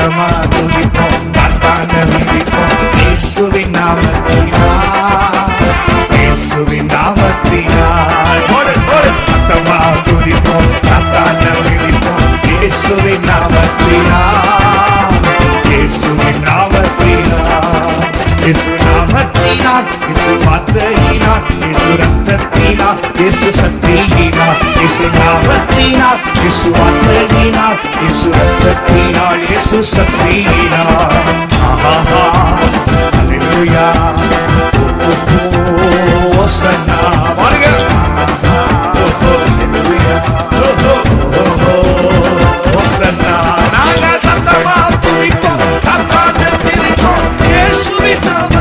சத்தமா துதிப்போம் சாத்தான விதிப்போம் இயேசுவின் நாமத்தினால். இயேசுவின் நாமத்தினால். ஒரு ஒரு சத்தமா துதிப்போம் சாத்தான விதிப்போம் இயேசுவின் நாமத்தினால். இயேசுவின் நாமத்தினால். இயேசு நாமத்தினால். இயேசு வார்த்தையினால் இயேசு ரத்தத்தினால். இயேசு சக்தியினால். இயேசு நாமத்தினால். இயேசு வார்த்தையினால் இயேசு ரத்தத்தினால் இயேசு சக்தியினால். ஆஹா அல்லேலூயா. ஓ சன்னா வாருங்க சன்னா நாங்க சத்தமா துதிப்போம் சத்தமா தெரிவிப்போம் இயேசுவின் நாம